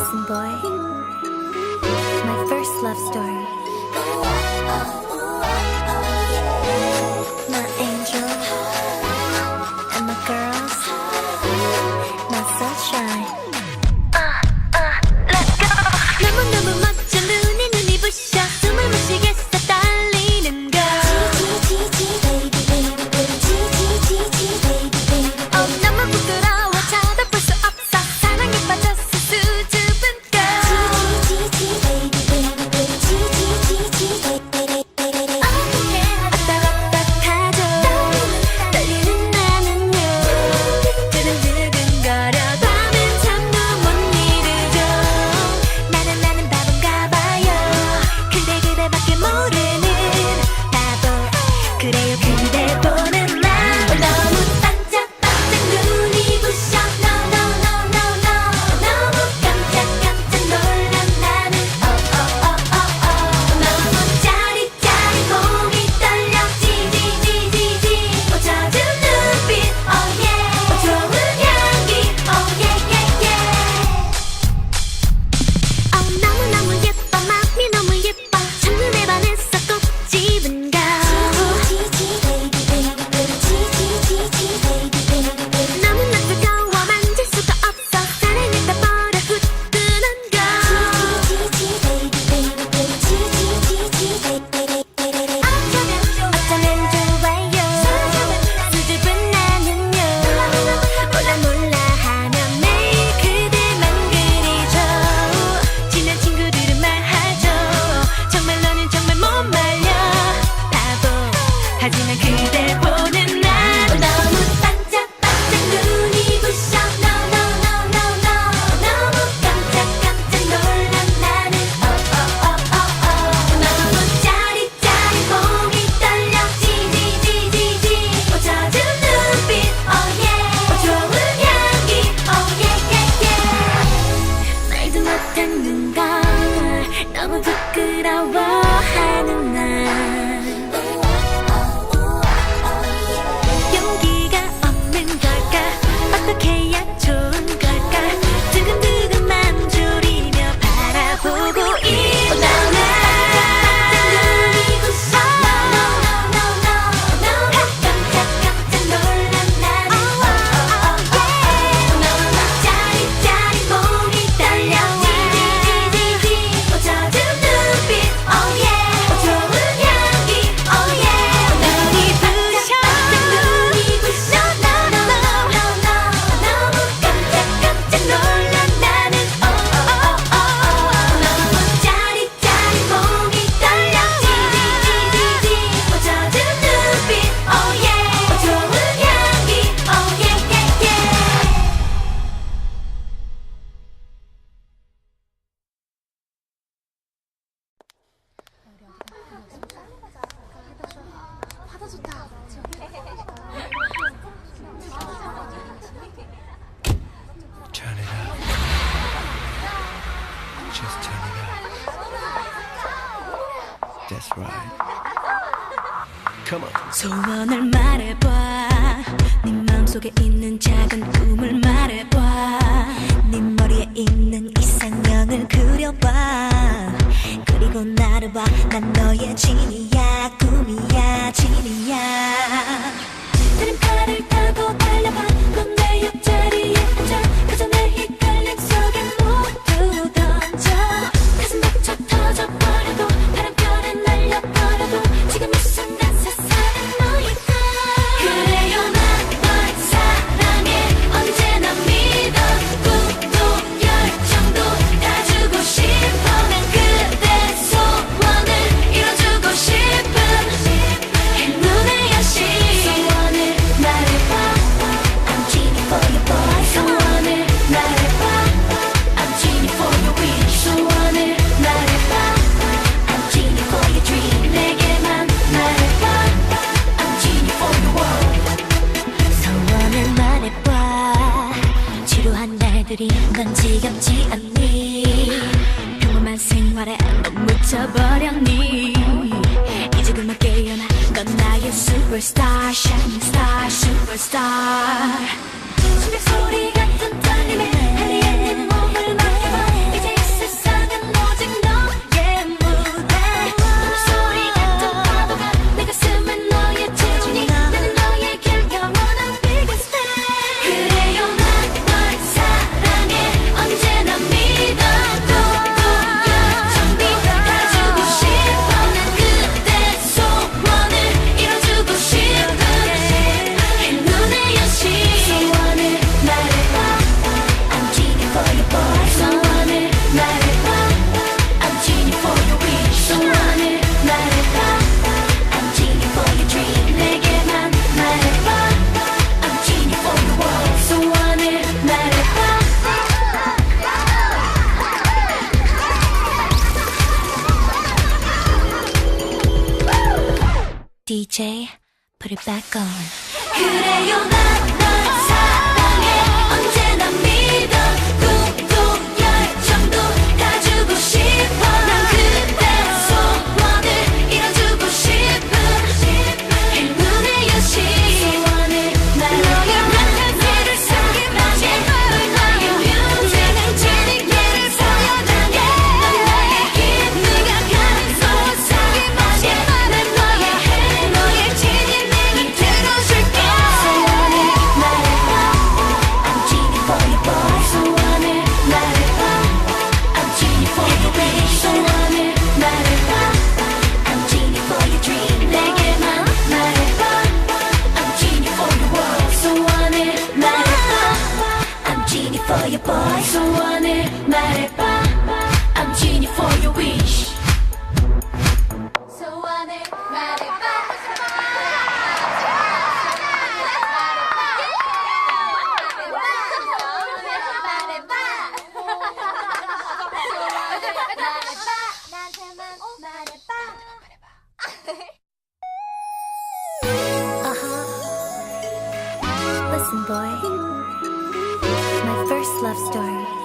lesson, boy. My first love story. That's right. Come on. 소원을 말해봐. 네 마음속에 있는 작은 꿈을 말해봐. 네 머리에 있는 이상형을 그려봐. 그리고 나를 봐. 난 너의 진이야, 꿈이야, 진이야. DJ, put it back on. 그래요, 나, 나 사랑해. 언제나 믿어. 꿈도 열정도 다 주고 싶어. I'm genie for your wish uh-huh. Listen, boy. My first love story.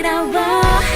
Mirabai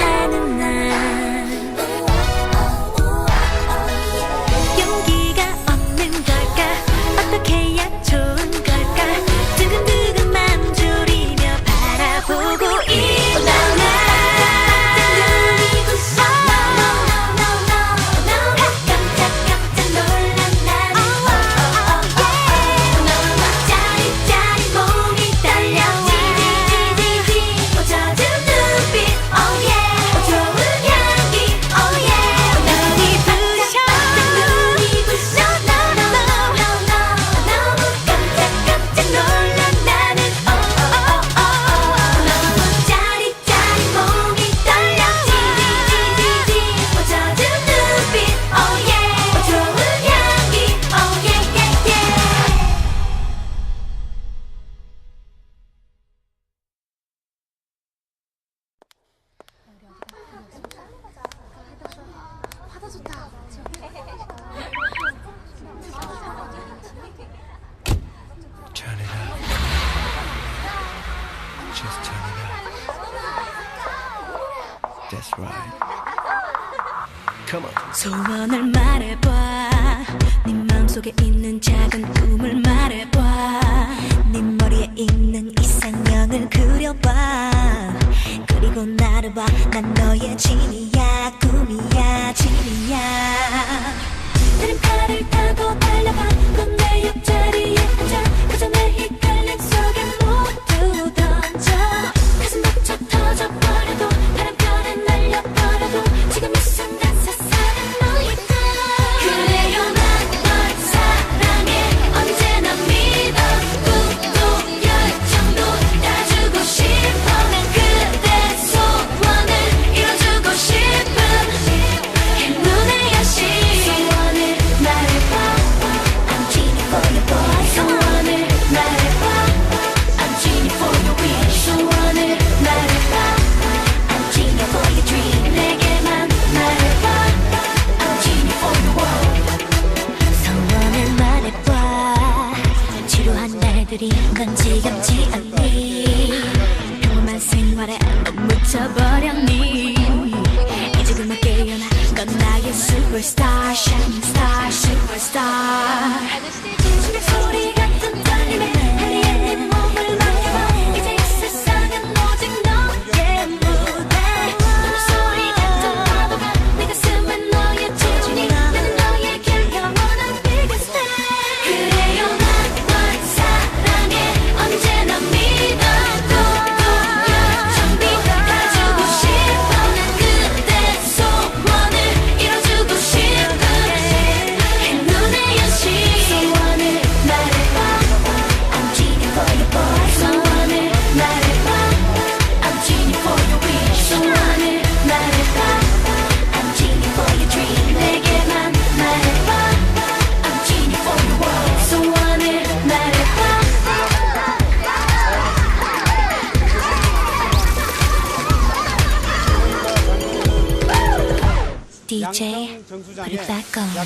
속에 있는 자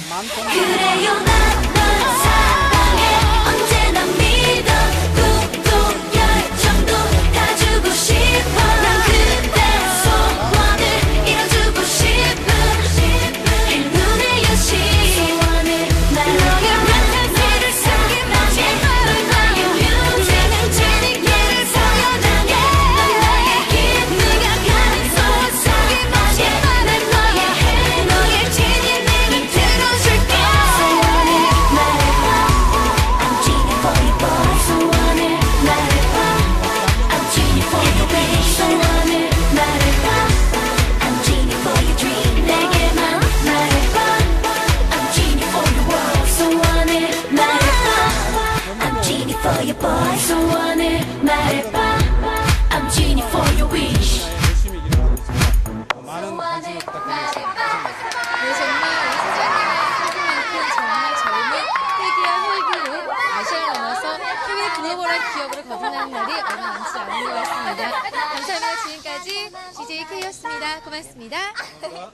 蛮丰富的 피곤한 날이 얼마 남지 않은 것 같습니다. 감사합니다. 지금까지 DJ K였습니다. 고맙습니다. 아,